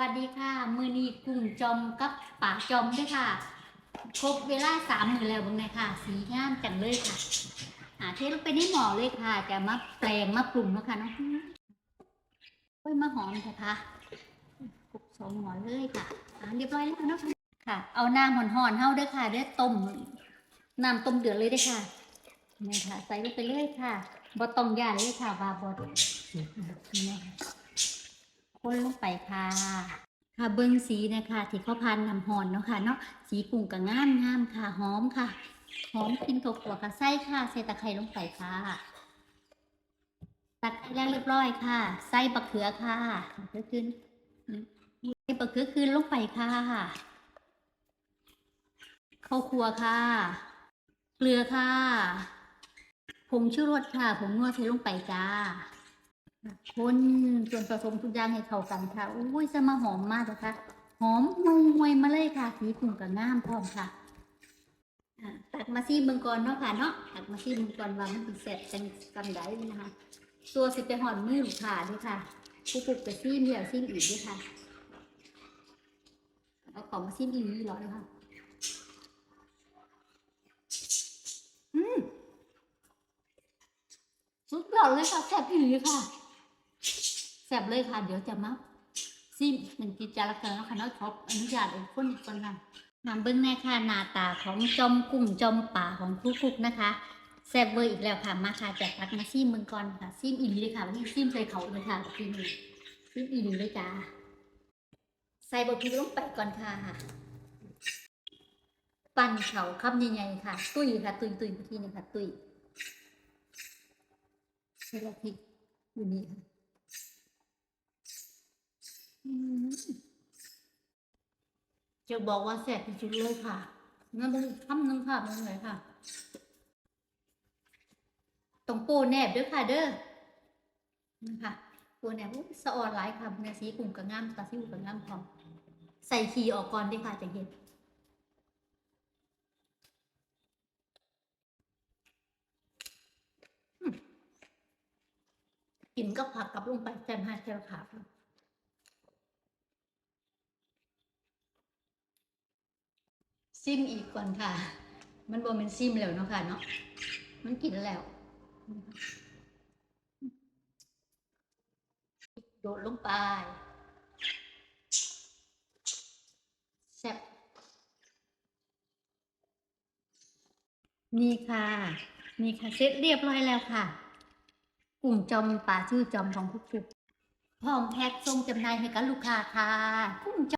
วัสดีค่ะ มือนีกุ้งจอมกับป่าจอมด้วยค่ะ ครบเวลาสามมือแล้วบางไงค่ะ สีงามจังเลยค่ะอาเทลงไปในหม้อเลยค่ะ จะมาแปลงมาปรุงเนาะค่ะเนาะโอ้ยมาหอมเถอะค่ะครบสองหม้อเลยค่ะอ่าเรียบร้อยแล้วเนาะค่ะ เอาน้ำห่อนๆเฮาด้อค่ะเด้อต้มน้ำต้มเดือดเลยด้อค่ะนี่ค่ะ ใส่ลงไปเลยค่ะบ่ต้องย่านเลยค่ะว่าบ่นี่ค่ะ ไปค่ะค่ะเบิ้งสีนะคะที่เขาพันน้ำหอนเนาะค่ะเนาะสีกุ้งก็งามงามค่ะหอมค่ะหอมกินตัวกัวค่ะไส้ค่ะใส่ตะไคร้ลงไปค่ะตักไคร้แล้วเรียบร้อยค่ะไส้บะเขือค่ะบะเขือขึ้นใส่บะเขือขึ้นลงไปค่ะข้าวครัวค่ะ เกลือค่ะผงชูรสค่ะผงนวดใส่ลงไปจ้า คนส่วนผสมทุกอย่างให้เข้ากันค่ะอุ้ยจะมาหอมมากเลยค่ะ หอมห่วยห่วยมาเลยค่ะสีกลุ่มกับงามพร้อมค่ะตักมาซีเบิ่งก่อนเนาะค่ะเนาะตักมาซีเบิ่งก่อนว่ามันสิแซ่บจังกำได้นะคะตัวสิไปหอดมือลูกค้าด้วยค่ะผู้ปลูกไปซีมเดียวซีมอีกด้วยค่ะเอาของมาซีมอีกนี่หรอเลยค่ะอืมสุดยอดเลยค่ะแซ่บอีหลีค่ะ แซ่บเลยค่ะ เดี๋ยวจะมาซิมเป็นกิจลักษณะแล้วค่ะเนาะขออนุญาตเอาคนอีกคนค่ะนำเบิ้งแน่ค่ะหน้าตาของจอมกุ้งจอมป่าของครูกุกนะคะแซ่บเวอร์อีกแล้วค่ะมาค่ะจะตักมาซิมเบิ่งก่อนค่ะซิมอีหลีเลยค่ะวันนี้ซิมใส่เขาเลยค่ะซิมซิมอีหลีเลยจ้าใส่บะพริกลงไปก่อนค่ะ ปั่นเขาคำใหญ่ๆค่ะ ตุ้ยค่ะ ตุ้ยตุ้ยเมื่อกี้นี่ค่ะ ตุ้ยใส่บะพริกอยู่นี่ค่ะ จะบอกว่าแสบที่สุดเลยค่ะงั้นเป็นคำหนึ่งค่ะเป็นไงค่ะตรงโปแนบเด้อค่ะ เด้อนะคะโปแนบสะออนหลายค่ะเนื้อสีกลุ่มกับงามตาซิวกับงามพร้อมใส่ขีออกก่อนด้อค่ะจะเห็นอินก็ผักกลับลงไปแซมห้าเจลขาค่ะ ซิมอีกก่อนค่ะ มันบ่เป็นซิมแล้วเนาะค่ะเนาะ มันกินแล้ว โดดลงไป แซ่บ นี่ค่ะ นี่ค่ะเสร็จเรียบร้อยแล้วค่ะ กลุ่มจอมป่าชื่อจอมของคุกคุกพร้อมแพ็คส่งจำหน่ายให้กับลูกค้าค่ะกลุ่มจอม